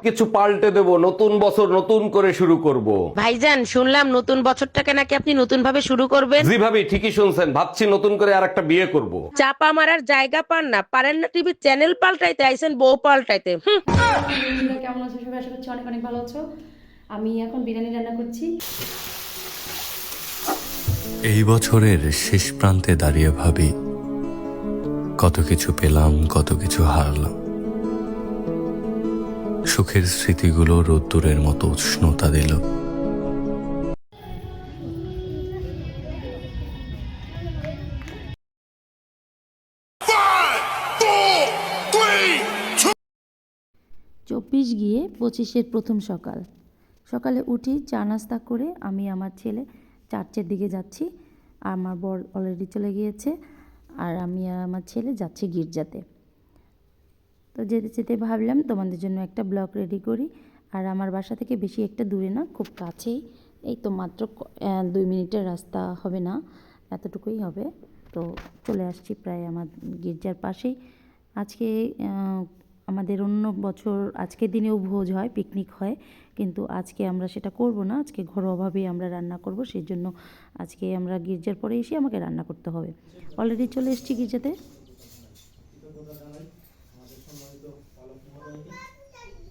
সবকিছু পাল্টে দেব নতুন বছর নতুন করে শুরু করব। ভাইজান শুনলাম নতুন বছরটাকে নাকি আপনি নতুন ভাবে শুরু করবেন। জি ভাবি ঠিকই শুনছেন ভাবছি নতুন করে আর একটা বিয়ে করব। চাপা মারার জায়গা পান না পারেন না টিভির চ্যানেল পাল্টাইতে আইসেন বউ পাল্টাইতে। হুম। কেমন আছো? সবাই আশা করছি অনেক অনেক ভালো আছো। আমি এখন বিরিয়ানি রান্না করছি। এই বছরের শেষ প্রান্তে দাঁড়িয়ে ভাবি কত কিছু পেলাম কত কিছু হারালাম। সুখের স্মৃতিগুলো রোদ্দুরের মতো উষ্ণতা দিল চব্বিশ গিয়ে পঁচিশের প্রথম সকাল। সকালে উঠি, চা নাস্তা করে আমি আমার ছেলে চার্চের দিকে যাচ্ছি। আর আমার বর অলরেডি চলে গিয়েছে। আর আমি আর আমার ছেলে যাচ্ছি গির্জাতে। তো যেতে যেতে ভাবলাম তোমাদের জন্য একটা ব্লগ রেডি করি। আর আমার বাসা থেকে বেশি একটা দূরে না, খুব কাছেই। এই তো মাত্র দুই মিনিটের রাস্তা হবে না, এতটুকুই হবে। তো চলে আসছি প্রায় আমার গির্জার পাশেই। আজকে আমাদের অন্য বছর, আজকের দিনেও ভোজ হয়, পিকনিক হয়। কিন্তু আজকে আমরা সেটা করব না, আজকে ঘরোয়াভাবেই আমরা রান্না করব, সেই জন্য আজকে আমরা গির্জার পরে এসে আমাকে রান্না করতে হবে। অলরেডি চলে এসেছি গির্জাতে কৃতজ্ঞতা জানাই আমাদের সম্মানিত পালক মহোদয়কে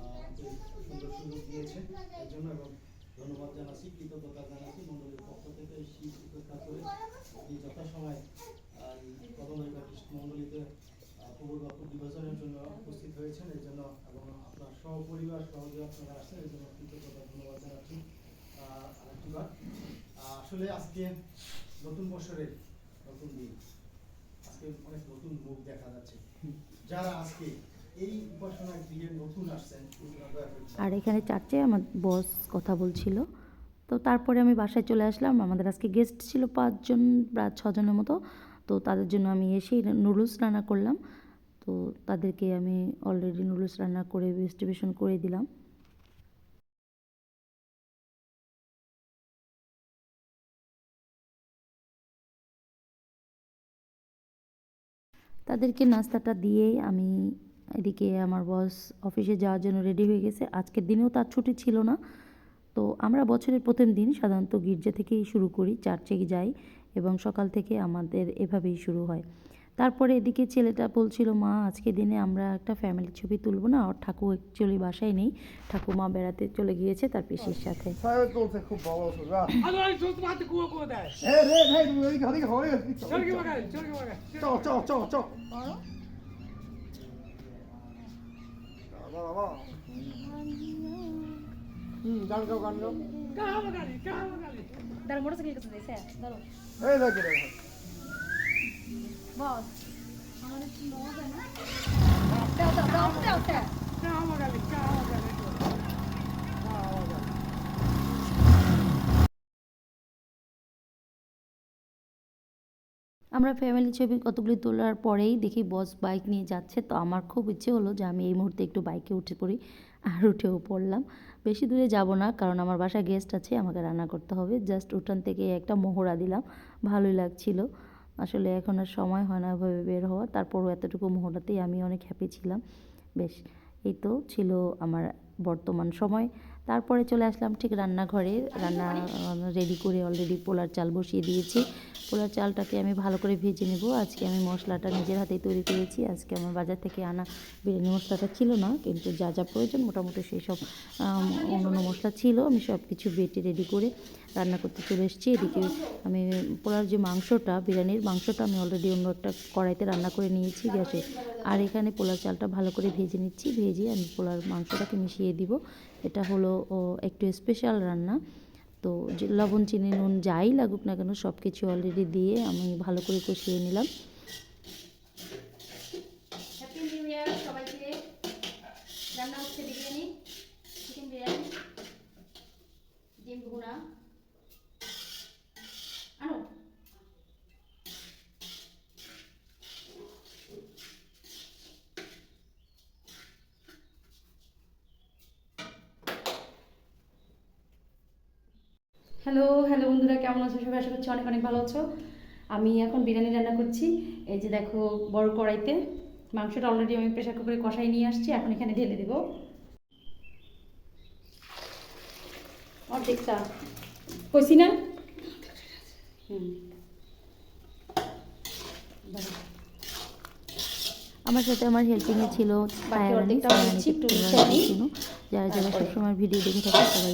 আহ, যে সুন্দর সুযোগ দিয়েছে এর জন্য এবং ধন্যবাদ জানাচ্ছি কৃতজ্ঞতা জানাচ্ছি মন্ডলীর পক্ষ থেকে শীত উপেক্ষা করে আপনি যথাসময় মন্ডলীতে প্রভুর বাক্য বিভাজনের জন্য উপস্থিত হয়েছেন। এর জন্য এবং আপনার সহপরিবার সহজে আপনারা আসছেন এর জন্য কৃতজ্ঞতা ধন্যবাদ জানাচ্ছি। আহ, আরেকটি বার। আহ, আসলে আজকে নতুন বছরের নতুন দিন। আজকে অনেক নতুন মুখ দেখা যাচ্ছে। যারা আজকে আর এখানে চার্চে আমার বস কথা বলছিল। তো তারপরে আমি বাসায় চলে আসলাম। আমাদের আজকে গেস্ট ছিল পাঁচজন বা ছজনের মতো। তো তাদের জন্য আমি এসেই নুডলস রান্না করলাম। তো তাদেরকে আমি অলরেডি নুডলস রান্না করে ডিস্ট্রিবিউশন করে দিলাম। তাদেরকে নাস্তাটা দিয়েই আমি এদিকে আমার বস অফিসে যাওয়ার জন্য রেডি হয়ে গেছে। আজকের দিনেও তার ছুটি ছিল না। তো আমরা বছরের প্রথম দিন সাধারণত গির্জা থেকেই শুরু করি চার্চে যাই এবং সকাল থেকে আমাদের এভাবেই শুরু হয়। তারপরে এদিকে ছেলেটা বলছিল মা আজকে দিনে আমরা একটা ফ্যামিলি ছবি তুলবো না আর ঠাকুর অ্যাকচুয়ালি বাসায় নেই। ঠাকুমা বেড়াতে চলে গিয়েছে তার পিসির সাথে। 사 আমরা ফ্যামিলি ছবি কতগুলি তোলার পরেই দেখি বস বাইক নিয়ে যাচ্ছে তো আমার খুব ইচ্ছে হলো যে আমি এই মুহূর্তে একটু বাইকে উঠে পড়ি। আর উঠেও পড়লাম। বেশি দূরে যাব না কারণ আমার বাসায় গেস্ট আছে আমাকে রান্না করতে হবে। জাস্ট উঠান থেকে একটা মোহরা দিলাম ভালোই লাগছিল। আসলে এখন আর সময় হয় না এভাবে বের হওয়া তারপরও এতটুকু মোহরাতেই আমি অনেক হ্যাপি ছিলাম। বেশ এই তো ছিল আমার বর্তমান সময়। তারপরে চলে আসলাম ঠিক রান্নাঘরে। রান্না রেডি করে অলরেডি পোলার চাল বসিয়ে দিয়েছি। পোলার চালটাকে আমি ভালো করে ভেজে নেব। আজকে আমি মশলাটা নিজের হাতেই তৈরি করেছি। আজকে আমার বাজার থেকে আনা বিরিয়ানি মশলাটা ছিল না, কিন্তু যা যা প্রয়োজন মোটামুটি সেই সব অন্যান্য মশলা ছিল। আমি সব কিছু বেটে রেডি করে রান্না করতে চলে এসেছি। এদিকে আমি পোলার যে মাংসটা, বিরিয়ানির মাংসটা আমি অলরেডি অন্য একটা কড়াইতে রান্না করে নিয়েছি গ্যাসে। আর এখানে পোলার চালটা ভালো করে ভেজে নিচ্ছি। ভেজে আমি পোলার মাংসটাকে মিশিয়ে দিব। এটা হলো একটু স্পেশাল রান্না। তো লবণ চিনি নুন যাই লাগুক না কেন সব কিছু অলরেডি দিয়ে আমি ভালো করে কষিয়ে নিলাম। হ্যালো হ্যালো বন্ধুরা, কেমন আছো? সবাই আশা করছি অনেক অনেক ভালো আছো। আমি এখন বিরিয়ানি রান্না করছি। এই যে দেখো, বড় কড়াইতে মাংসটা অলরেডি আমি প্রেশার কুকারে কষাই নিয়ে আসছি, এখন এখানে ঢেলে দেবো। অর্ধেকটা। কইছি না? হুম। আমার সাথে আমার হেল্পিং ছিল যারা যারা সবসময় ভিডিও দেখে থাকে সবাই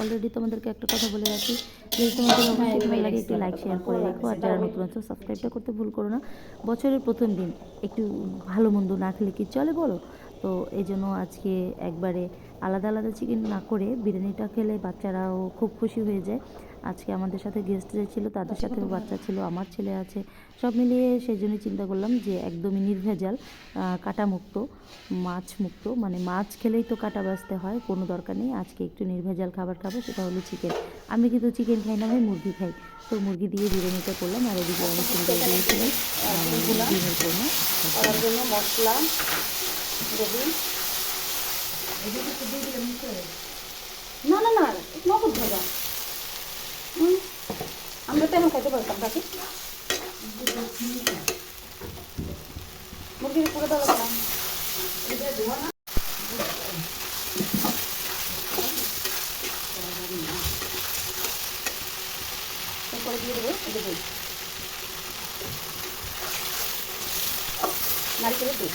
অলরেডি তোমাদেরকে একটা কথা বলে রাখি যদি তোমাদের হ্যাঁ, অবশ্যই ভালো লাগে একটু লাইক শেয়ার করে রাখো। আর যারা নতুন আছো সাবস্ক্রাইবটা করতে ভুল করো না। বছরের প্রথম দিন একটু ভালো মন্দ না খেলে কি চলে বলো? তো এই জন্য আজকে একবারে আলাদা আলাদা চিকেন না করে বিরিয়ানিটা খেলে বাচ্চারাও খুব খুশি হয়ে যায়। আজকে আমাদের সাথে গেস্ট যে ছিল তাদের সাথেও বাচ্চা ছিল আমার ছেলে আছে। সব মিলিয়ে সেই জন্য চিন্তা করলাম যে একদমই নির্ভেজাল আহ, কাঁটামুক্ত মাছ মুক্ত। মানে মাছ খেলেই তো কাটা বাঁচতে হয় কোনো দরকার নেই। আজকে একটু নির্ভেজাল খাবার খাব সেটা হলো চিকেন আমি কিন্তু চিকেন খাই না ভাই মুরগি খাই। তো মুরগি দিয়ে বিরিয়ানিটা করলাম আর এদিকে অনেক চিন্তা দিয়েছিলাম ডিমের জন্য মশলা না না না, নগদ ভাজা। আমরা তো এখন খাইতে পারতাম, কাকি? মুরগির পুরো না। এরপরে দিয়ে দেবো যে দই নারকেলের দুধ।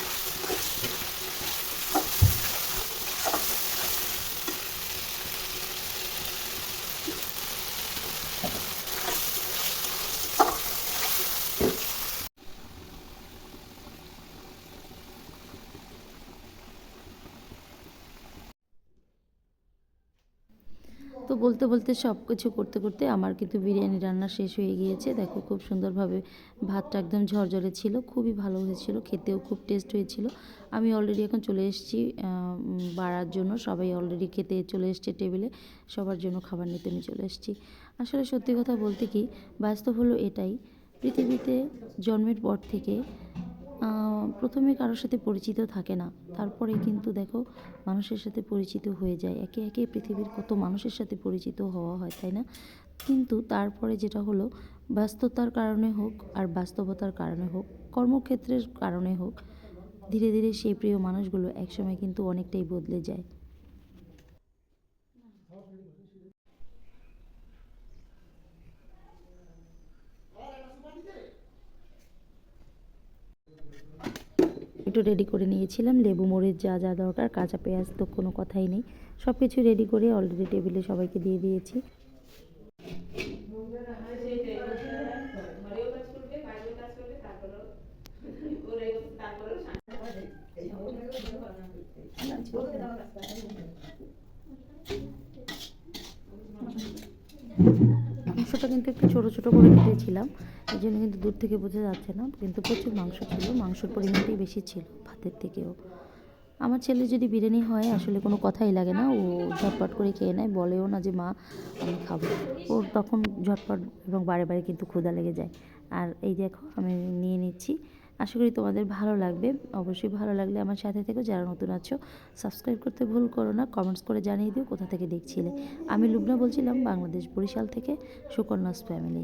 তো বলতে বলতে সব কিছু করতে করতে আমার কিন্তু বিরিয়ানি রান্না শেষ হয়ে গিয়েছে। দেখো খুব সুন্দরভাবে ভাতটা একদম ঝরঝরে ছিল, খুবই ভালো হয়েছিল, খেতেও খুব টেস্ট হয়েছিল। আমি অলরেডি এখন চলে এসেছি বাড়ার জন্য, সবাই অলরেডি খেতে চলে এসছে টেবিলে সবার জন্য খাবার নিতে আমি চলে এসেছি। আসলে সত্যি কথা বলতে কি, বাস্তব হলো এটাই, পৃথিবীতে জন্মের পর থেকে প্রথমে কারোর সাথে পরিচিত থাকে না। তারপরে কিন্তু দেখো, মানুষের সাথে পরিচিত হয়ে যায়। একে একে পৃথিবীর কত মানুষের সাথে পরিচিত হওয়া হয়, তাই না? কিন্তু তারপরে যেটা হলো, ব্যস্ততার কারণে হোক আর বাস্তবতার কারণে হোক, কর্মক্ষেত্রের কারণে হোক, ধীরে ধীরে সেই প্রিয় মানুষগুলো একসময় কিন্তু অনেকটাই বদলে যায়। একটু রেডি করে নিয়েছিলাম। লেবু, মরিচ যা যা দরকার, কাঁচা পেঁয়াজ তো কোনো কথাই নেই। সব কিছু রেডি করে অলরেডি টেবিলে সবাইকে দিয়ে দিয়েছি। মাংসটা কিন্তু একটু ছোটো ছোটো করে কেটেছিলাম। এই জন্য কিন্তু দূর থেকে বোঝা যাচ্ছে না, কিন্তু প্রচুর মাংস ছিল, মাংসর পরিমাণটাই বেশি ছিল ভাতের থেকেও। আমার ছেলে যদি বিরিয়ানি হয়, আসলে কোনো কথাই লাগে না, ও ঝটপট করে খেয়ে নেয়, বলেও না যে, মা, আমি খাব। ও তখন ঝটপট এবং বারে বারে কিন্তু ক্ষুধা লেগে যায়। আর এই দেখো, আমি নিয়ে নিচ্ছি। আশা করি তোমাদের ভালো লাগবে। অবশ্যই ভালো লাগলে আমার সাথে থেকো যারা নতুন আছো সাবস্ক্রাইব করতে ভুল করো না কমেন্টস করে জানিয়ে দিও কোথা থেকে দেখছিলে। আমি লুবনা বলছিলাম, বাংলাদেশ বরিশাল থেকে সুকন্যাস ফ্যামিলি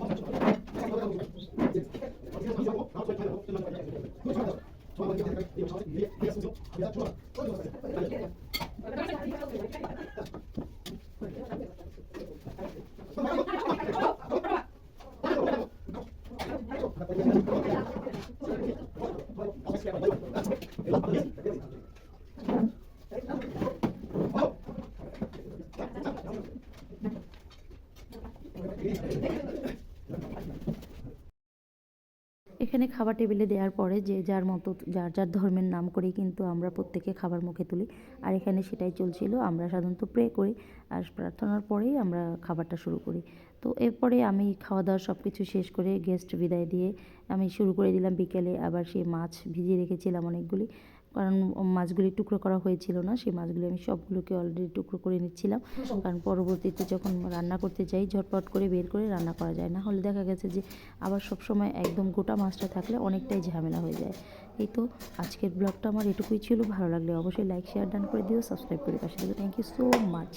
এখানে খাবার টেবিলে দেওয়ার পরে যে যার মতো যার যার ধর্মের নাম করে কিন্তু আমরা প্রত্যেকে খাবার মুখে তুলি। আর এখানে সেটাই চলছিল, আমরা সাধারণত প্রে করি আর প্রার্থনার পরেই আমরা খাবারটা শুরু করি। তো এরপরে আমি খাওয়া দাওয়া সব কিছু শেষ করে গেস্ট বিদায় দিয়ে আমি শুরু করে দিলাম বিকেলে, আবার সেই মাছ ভিজিয়ে রেখেছিলাম অনেকগুলি। কারণ মাছগুলি টুকরো করা হয়েছিল না, সেই মাছগুলি আমি সবগুলোকে অলরেডি টুকরো করে নিচ্ছিলাম। কারণ পরবর্তীতে যখন রান্না করতে যাই, ঝটপট করে বের করে রান্না করা যায়। না হলে দেখা গেছে যে আবার সব সময় একদম গোটা মাছটা থাকলে অনেকটাই ঝামেলা হয়ে যায়। এই তো আজকের ব্লগটা আমার এটুকুই ছিল। ভালো লাগলে অবশ্যই লাইক শেয়ার ডান করে দিও। সাবস্ক্রাইব করে পাশে থ্যাংক ইউ সো মাচ